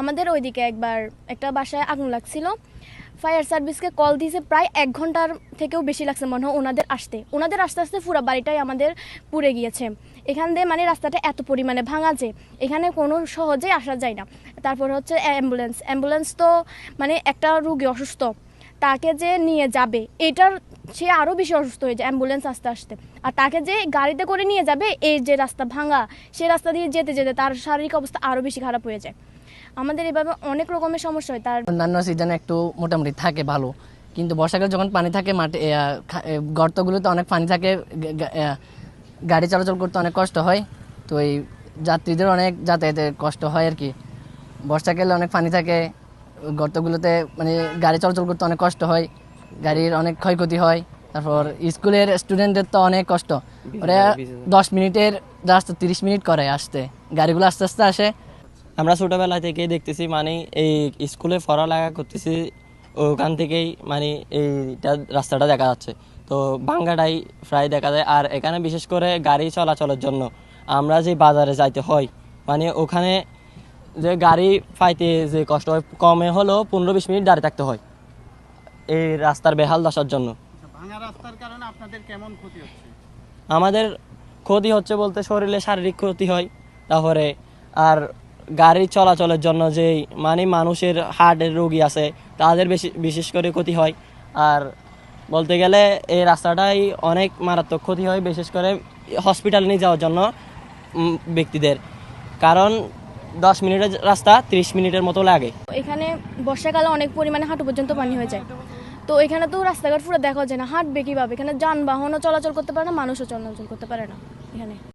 আমাদের ওইদিকে একবার একটা বাসায় আগুন লাগছিল। ফায়ার সার্ভিসকে কল দিয়েছে প্রায় এক ঘণ্টার থেকেও বেশি লাগছে মনে হয় ওনাদের আসতে। ওনাদের আস্তে আস্তে পুরো বাড়িটাই আমাদের পুড়ে গিয়েছে। এখান দিয়ে মানে রাস্তাটা এত পরিমাণে ভাঙা যে এখানে কোনো সহজেই আসা যায় না। তারপর হচ্ছে অ্যাম্বুলেন্স অ্যাম্বুলেন্স তো মানে একটা রুগী অসুস্থ, তাকে যে নিয়ে যাবে, এটার সে আরও বেশি অসুস্থ হয়ে যায় অ্যাম্বুলেন্স আসতে আসতে। আর তাকে যে গাড়িতে করে নিয়ে যাবে এই যে রাস্তা ভাঙা সে রাস্তা দিয়ে যেতে যেতে তার শারীরিক অবস্থা আরও বেশি খারাপ হয়ে যায়। আমাদের এভাবে অনেক রকমের সমস্যা হয় তার অন্যান্য সিজনে একটু মোটামুটি থাকে ভালো। কিন্তু বর্ষাকালে যখন পানি থাকে এ, গর্তগুলোতে অনেক পানি থাকে গাড়ি চলাচল করতে অনেক কষ্ট হয়। তো এই যাত্রীদের অনেক যাতায়াতের কষ্ট হয় আর কি। বর্ষাকালে অনেক পানি থাকে গর্তগুলোতে মানে গাড়ি চলাচল করতে অনেক কষ্ট হয়। গাড়ির অনেক ক্ষয়ক্ষতি হয়। তারপর স্কুলের স্টুডেন্টদের তো অনেক কষ্ট। ওরা দশ মিনিটের রাস্তা তিরিশ মিনিট করে আসতে। গাড়িগুলো আস্তে আস্তে আসে। আমরা ছোটবেলা থেকে দেখতেছি মানে এই স্কুলে পড়ালেখা করতেছি, ওখান থেকেই মানে এইটা রাস্তাটা দেখা যাচ্ছে। তো বাঙ্গাটাই প্রায় দেখা যায়। আর এখানে বিশেষ করে গাড়ি চলাচলের জন্য আমরা যে বাজারে যাইতে হয় মানে ওখানে যে গাড়ি পাইতে যে কষ্ট হয়, কমে হলেও পনেরো বিশ মিনিট দাঁড়িয়ে থাকতে হয়। এই রাস্তার বেহাল দশার জন্য। ভাঙা রাস্তার কারণে আপনাদের কেমন ক্ষতি হচ্ছে? আমাদের ক্ষতি হচ্ছে বলতে শরীরে শারীরিক ক্ষতি হয় তারপরে আর গাড়ি চলাচলের জন্য যে মানে মানুষের হার্টের রোগী আছে তাদের বেশি বিশেষ করে ক্ষতি হয়। আর বলতে গেলে এই রাস্তাটাই অনেক মারাত্মক ক্ষতি হয় বিশেষ করে হসপিটাল নিয়ে যাওয়ার জন্য ব্যক্তিদের। কারণ দশ মিনিটের রাস্তা, ত্রিশ মিনিটের মতো লাগে। এখানে বর্ষাকালে অনেক পরিমাণে হাঁটু পর্যন্ত পানি হয়ে যায়। তো এখানে তো রাস্তাঘাট পুরো দেখা যায় না, হাঁটবে কীভাবে? এখানে যানবাহনও চলাচল করতে পারে না, মানুষও চলাচল করতে পারে না এখানে।